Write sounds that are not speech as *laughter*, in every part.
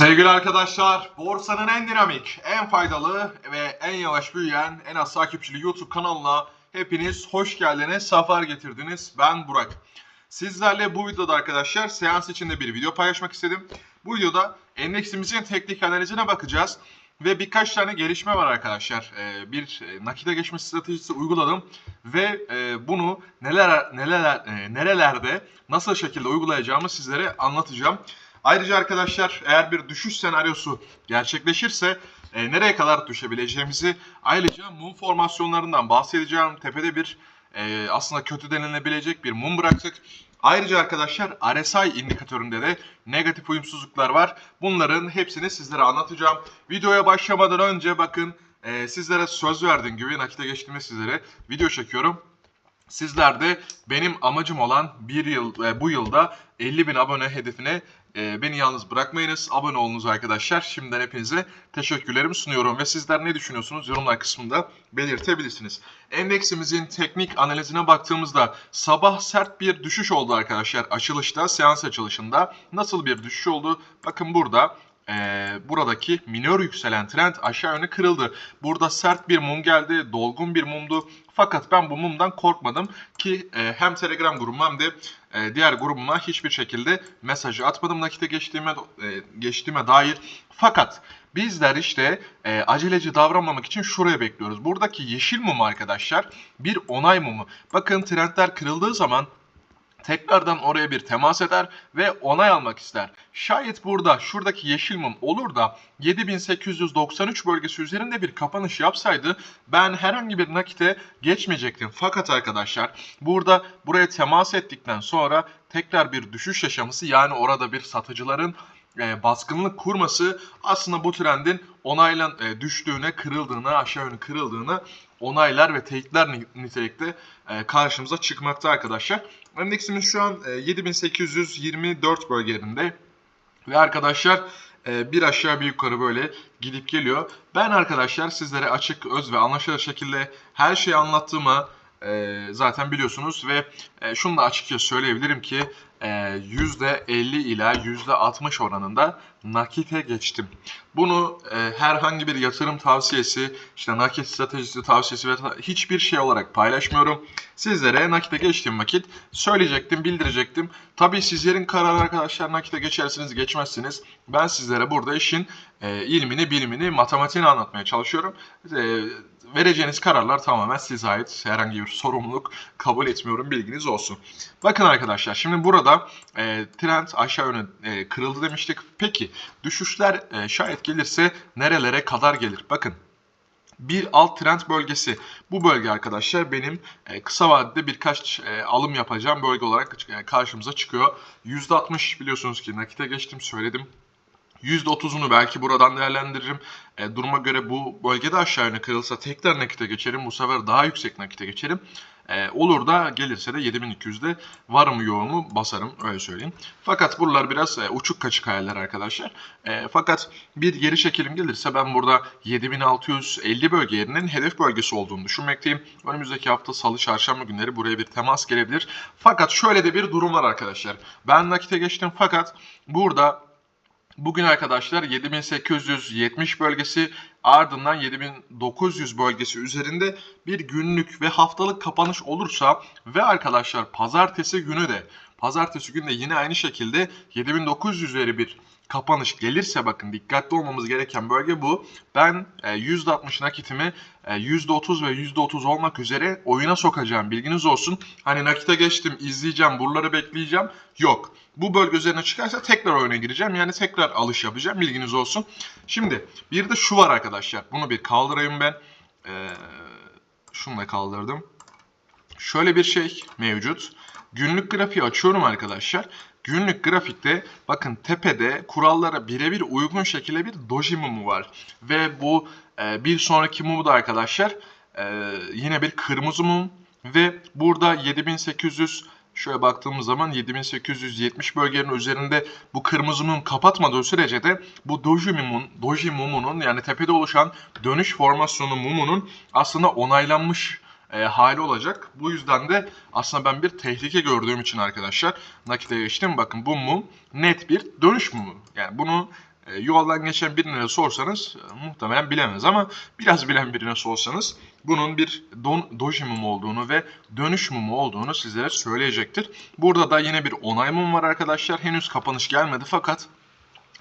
Sevgili arkadaşlar, borsanın en dinamik, en faydalı ve en yavaş büyüyen, en az takipçili YouTube kanalına hepiniz hoş geldiniz, sefer getirdiniz. Ben Burak. Sizlerle bu videoda arkadaşlar seans içinde bir video paylaşmak istedim. Bu videoda endeksimizin teknik analizine bakacağız. Ve birkaç tane gelişme var arkadaşlar. Ee, bir e, nakite geçme stratejisi uyguladım ve e, bunu neler neler e, nerelerde nasıl şekilde uygulayacağımı sizlere anlatacağım. Ayrıca arkadaşlar eğer bir düşüş senaryosu gerçekleşirse e, nereye kadar düşebileceğimizi ayrıca mum formasyonlarından bahsedeceğim. Tepede bir e, aslında kötü denilebilecek bir mum bıraktık. Ayrıca arkadaşlar RSI indikatöründe de negatif uyumsuzluklar var. Bunların hepsini sizlere anlatacağım. Videoya başlamadan önce bakın e, sizlere söz verdiğim gibi nakite geçtiğimde sizlere video çekiyorum. Sizler de benim amacım olan bir yıl e, bu yılda 50 bin abone hedefine e, beni yalnız bırakmayınız. Abone olunuz arkadaşlar. Şimdiden hepinize teşekkürlerimi sunuyorum ve sizler ne düşünüyorsunuz yorumlar kısmında belirtebilirsiniz. Endeksimizin teknik analizine baktığımızda sabah sert bir düşüş oldu arkadaşlar açılışta, seans açılışında. Nasıl bir düşüş oldu? Bakın burada e, buradaki minör yükselen trend aşağı yönlü kırıldı. Burada sert bir mum geldi, dolgun bir mumdu. Fakat ben bu mumdan korkmadım ki e, hem Telegram grubuma hem de e, diğer grubuma hiçbir şekilde mesajı atmadım nakite geçtiğime e, geçtiğime dair. Fakat bizler işte e, aceleci davranmamak için şuraya bekliyoruz. Buradaki yeşil mum arkadaşlar bir onay mumu. Bakın trendler kırıldığı zaman tekrardan oraya bir temas eder ve onay almak ister. Şayet burada şuradaki yeşil mum olur da 7893 bölgesi üzerinde bir kapanış yapsaydı ben herhangi bir nakite geçmeyecektim. Fakat arkadaşlar burada buraya temas ettikten sonra tekrar bir düşüş yaşaması yani orada bir satıcıların e, baskınlık kurması aslında bu trendin onaylan e, düştüğüne, kırıldığına, aşağı yönlü kırıldığını onaylar ve teyitler ni- nitelikte e, karşımıza çıkmakta arkadaşlar. Endeksimiz şu an e, 7824 bölgelerinde ve arkadaşlar e, bir aşağı bir yukarı böyle gidip geliyor. Ben arkadaşlar sizlere açık, öz ve anlaşılır şekilde her şeyi anlattığımı e, zaten biliyorsunuz ve e, şunu da açıkça söyleyebilirim ki e, %50 ila %60 oranında nakite geçtim. Bunu e, herhangi bir yatırım tavsiyesi, işte nakit stratejisi tavsiyesi ve hiçbir şey olarak paylaşmıyorum. Sizlere nakite geçtiğim vakit söyleyecektim, bildirecektim. Tabii sizlerin kararı arkadaşlar nakite geçersiniz, geçmezsiniz. Ben sizlere burada işin e, ilmini, bilimini, matematiğini anlatmaya çalışıyorum. E, vereceğiniz kararlar tamamen size ait. Herhangi bir sorumluluk kabul etmiyorum, bilginiz olsun. Bakın arkadaşlar, şimdi burada e, trend aşağı yönü e, kırıldı demiştik. Peki düşüşler e, şayet gelirse nerelere kadar gelir? Bakın bir alt trend bölgesi. Bu bölge arkadaşlar benim e, kısa vadede birkaç e, alım yapacağım bölge olarak e, karşımıza çıkıyor. %60 biliyorsunuz ki nakite geçtim söyledim. %30'unu belki buradan değerlendiririm. E, duruma göre bu bölgede aşağı yönlü kırılsa tekrar nakite geçerim. Bu sefer daha yüksek nakite geçerim. E, olur da gelirse de 7200'de varım yoğumu basarım öyle söyleyeyim. Fakat buralar biraz e, uçuk kaçık hayaller arkadaşlar. E, fakat bir geri çekilim gelirse ben burada 7650 bölge yerinin hedef bölgesi olduğunu düşünmekteyim. Önümüzdeki hafta salı çarşamba günleri buraya bir temas gelebilir. Fakat şöyle de bir durum var arkadaşlar. Ben nakite geçtim fakat burada Bugün arkadaşlar 7870 bölgesi ardından 7900 bölgesi üzerinde bir günlük ve haftalık kapanış olursa ve arkadaşlar pazartesi günü de pazartesi günü de yine aynı şekilde 7900 üzeri bir kapanış gelirse bakın dikkatli olmamız gereken bölge bu. Ben e, %60 nakitimi e, %30 ve %30 olmak üzere oyuna sokacağım. Bilginiz olsun. Hani nakite geçtim, izleyeceğim, buraları bekleyeceğim. Yok. Bu bölge üzerine çıkarsa tekrar oyuna gireceğim. Yani tekrar alış yapacağım. Bilginiz olsun. Şimdi bir de şu var arkadaşlar. Bunu bir kaldırayım ben. Ee, şunu da kaldırdım. Şöyle bir şey mevcut. Günlük grafiği açıyorum arkadaşlar. Günlük grafikte bakın tepede kurallara birebir uygun şekilde bir doji mumu var. Ve bu e, bir sonraki mumu da arkadaşlar e, yine bir kırmızı mum. Ve burada 7800 şöyle baktığımız zaman 7870 bölgenin üzerinde bu kırmızı mum kapatmadığı sürece de bu doji mumun, doji mumunun yani tepede oluşan dönüş formasyonu mumunun aslında onaylanmış e, hali olacak. Bu yüzden de aslında ben bir tehlike gördüğüm için arkadaşlar nakite geçtim. Bakın bu mum net bir dönüş mumu. Yani bunu e, yoldan geçen birine sorsanız e, muhtemelen bilemez ama biraz bilen birine sorsanız bunun bir don, doji mumu olduğunu ve dönüş mumu olduğunu sizlere söyleyecektir. Burada da yine bir onay mumu var arkadaşlar. Henüz kapanış gelmedi fakat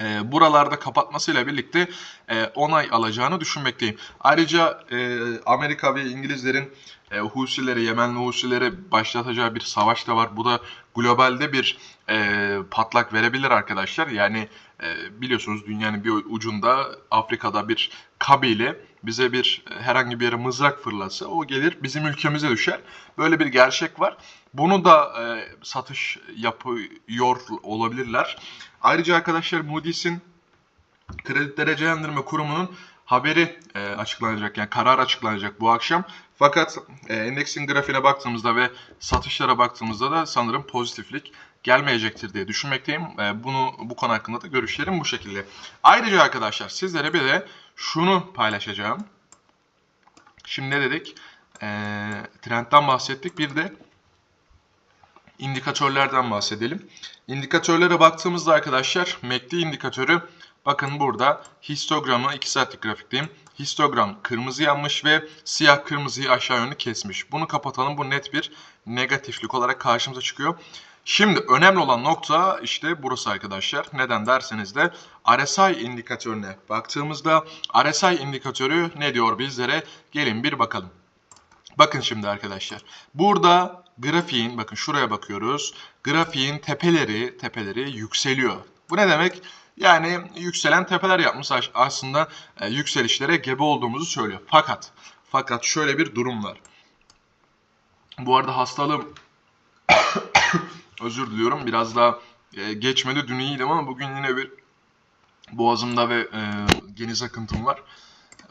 e, buralarda kapatmasıyla birlikte e, onay alacağını düşünmekteyim. Ayrıca e, Amerika ve İngilizlerin e, Husileri, Yemenli Husileri başlatacağı bir savaş da var. Bu da globalde bir e, patlak verebilir arkadaşlar. Yani e, biliyorsunuz dünyanın bir ucunda Afrika'da bir kabile bize bir e, herhangi bir yere mızrak fırlasa o gelir bizim ülkemize düşer. Böyle bir gerçek var. Bunu da e, satış yapıyor olabilirler. Ayrıca arkadaşlar Moody's'in kredi derecelendirme kurumunun haberi e, açıklanacak yani karar açıklanacak bu akşam. Fakat e, endeksin grafiğine baktığımızda ve satışlara baktığımızda da sanırım pozitiflik gelmeyecektir diye düşünmekteyim. E, bunu bu konu hakkında da görüşlerim bu şekilde. Ayrıca arkadaşlar sizlere bir de şunu paylaşacağım. Şimdi ne dedik? E, trendten bahsettik. Bir de indikatörlerden bahsedelim. İndikatörlere baktığımızda arkadaşlar MACD indikatörü bakın burada histogramı 2 saatlik grafikteyim. Histogram kırmızı yanmış ve siyah kırmızıyı aşağı yönlü kesmiş. Bunu kapatalım. Bu net bir negatiflik olarak karşımıza çıkıyor. Şimdi önemli olan nokta işte burası arkadaşlar. Neden derseniz de RSI indikatörüne baktığımızda RSI indikatörü ne diyor bizlere? Gelin bir bakalım. Bakın şimdi arkadaşlar. Burada grafiğin bakın şuraya bakıyoruz. Grafiğin tepeleri tepeleri yükseliyor. Bu ne demek? Yani yükselen tepeler yapmış aslında e, yükselişlere gebe olduğumuzu söylüyor. Fakat fakat şöyle bir durum var. Bu arada hastalığım *coughs* özür diliyorum biraz daha e, geçmedi dün iyiydim ama bugün yine bir boğazımda ve e, geniz akıntım var.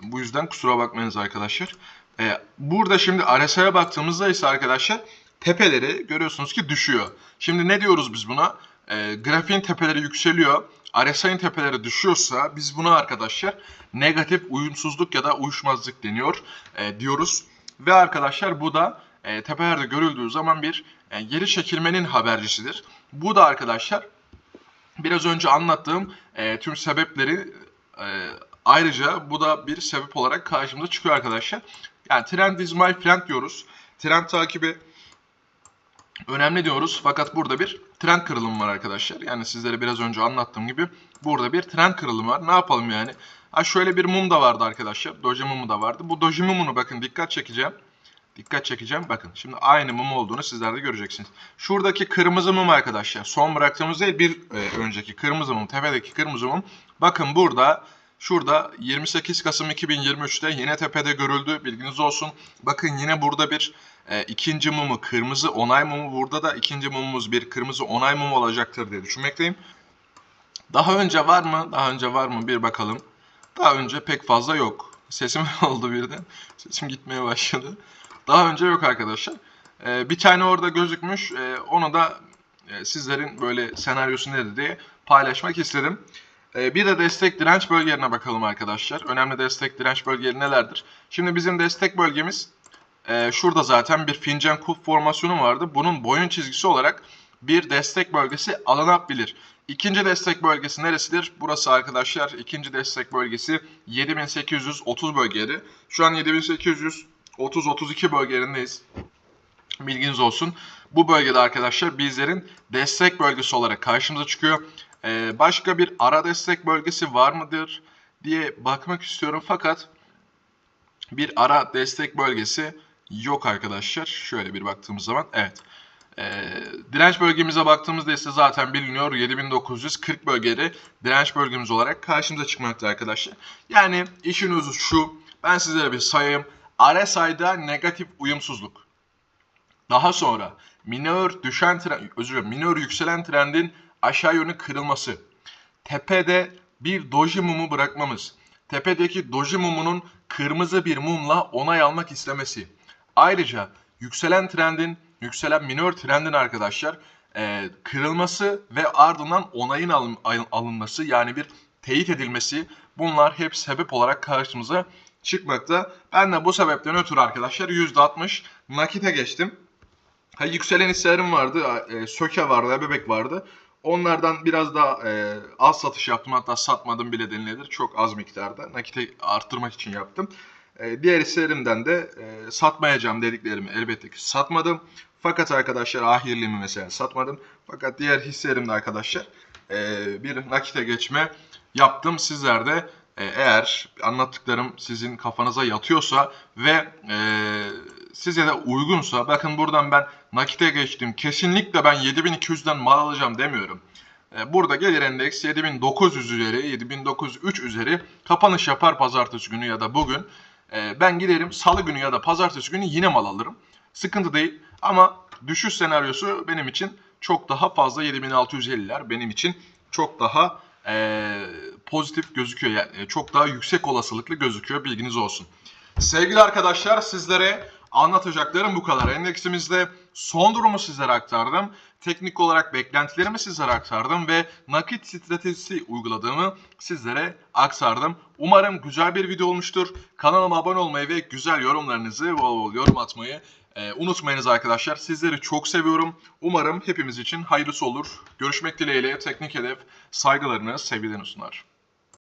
Bu yüzden kusura bakmayınız arkadaşlar. E, burada şimdi RSI'ye baktığımızda ise arkadaşlar tepeleri görüyorsunuz ki düşüyor. Şimdi ne diyoruz biz buna? E, grafiğin tepeleri yükseliyor. RSI'nin tepeleri düşüyorsa biz buna arkadaşlar negatif uyumsuzluk ya da uyuşmazlık deniyor e, diyoruz. Ve arkadaşlar bu da e, tepelerde görüldüğü zaman bir e, geri çekilmenin habercisidir. Bu da arkadaşlar biraz önce anlattığım e, tüm sebepleri e, ayrıca bu da bir sebep olarak karşımıza çıkıyor arkadaşlar. Yani trend is my friend diyoruz. Trend takibi önemli diyoruz fakat burada bir trend kırılımı var arkadaşlar. Yani sizlere biraz önce anlattığım gibi burada bir trend kırılımı var. Ne yapalım yani? Ha şöyle bir mum da vardı arkadaşlar. Doji mumu da vardı. Bu doji mumunu bakın dikkat çekeceğim. Dikkat çekeceğim. Bakın şimdi aynı mum olduğunu sizler de göreceksiniz. Şuradaki kırmızı mum arkadaşlar. Son bıraktığımız değil bir e, önceki kırmızı mum. Tepedeki kırmızı mum. Bakın burada Şurada 28 Kasım 2023'te yine tepede görüldü. Bilginiz olsun. Bakın yine burada bir e, ikinci mumu kırmızı onay mumu. Burada da ikinci mumumuz bir kırmızı onay mumu olacaktır diye düşünmekteyim. Daha önce var mı? Daha önce var mı? Bir bakalım. Daha önce pek fazla yok. Sesim *laughs* oldu birden. Sesim gitmeye başladı. Daha önce yok arkadaşlar. E, bir tane orada gözükmüş. E, onu da e, sizlerin böyle senaryosu nedir diye paylaşmak istedim. Ee, bir de destek direnç bölgelerine bakalım arkadaşlar. Önemli destek direnç bölgeleri nelerdir? Şimdi bizim destek bölgemiz e, şurada zaten bir fincan kulp formasyonu vardı. Bunun boyun çizgisi olarak bir destek bölgesi alınabilir. İkinci destek bölgesi neresidir? Burası arkadaşlar ikinci destek bölgesi 7830 bölgeleri. Şu an 7830-32 bölgelerindeyiz. Bilginiz olsun. Bu bölgede arkadaşlar bizlerin destek bölgesi olarak karşımıza çıkıyor. Ee, başka bir ara destek bölgesi var mıdır diye bakmak istiyorum fakat bir ara destek bölgesi yok arkadaşlar. Şöyle bir baktığımız zaman evet. Ee, direnç bölgemize baktığımızda ise zaten biliniyor 7940 bölgeleri direnç bölgemiz olarak karşımıza çıkmakta arkadaşlar. Yani işin özü şu ben sizlere bir sayayım. RSI'da negatif uyumsuzluk. Daha sonra minör düşen trend, özür dilerim, minör yükselen trendin aşağı yönü kırılması, tepede bir doji mumu bırakmamız, tepedeki doji mumunun kırmızı bir mumla onay almak istemesi. Ayrıca yükselen trendin, yükselen minör trendin arkadaşlar e, kırılması ve ardından onayın alın, alınması yani bir teyit edilmesi bunlar hep sebep olarak karşımıza çıkmakta. Ben de bu sebepten ötürü arkadaşlar %60 nakite geçtim. Ha, yükselen hisselerim vardı, e, Söke vardı, Bebek vardı. Onlardan biraz daha e, az satış yaptım hatta satmadım bile denilebilir. Çok az miktarda nakite arttırmak için yaptım. E, diğer hislerimden de e, satmayacağım dediklerimi elbette ki satmadım. Fakat arkadaşlar ahirliğimi mesela satmadım. Fakat diğer hislerimde arkadaşlar e, bir nakite geçme yaptım. Sizler de e, eğer anlattıklarım sizin kafanıza yatıyorsa ve e, size de uygunsa bakın buradan ben nakite geçtim. Kesinlikle ben 7200'den mal alacağım demiyorum. E, Burada gelir endeks 7900 üzeri, 7903 üzeri kapanış yapar pazartesi günü ya da bugün. E, Ben giderim salı günü ya da pazartesi günü yine mal alırım. Sıkıntı değil ama düşüş senaryosu benim için çok daha fazla 7650'ler benim için çok daha e, pozitif gözüküyor. Yani e, çok daha yüksek olasılıklı gözüküyor bilginiz olsun. Sevgili arkadaşlar sizlere anlatacaklarım bu kadar. Endeksimizde son durumu sizlere aktardım. Teknik olarak beklentilerimi sizlere aktardım ve nakit stratejisi uyguladığımı sizlere aktardım. Umarım güzel bir video olmuştur. Kanalıma abone olmayı ve güzel yorumlarınızı bol bol yorum atmayı e, unutmayınız arkadaşlar. Sizleri çok seviyorum. Umarım hepimiz için hayırlısı olur. Görüşmek dileğiyle teknik hedef saygılarını sevgilerini sunar.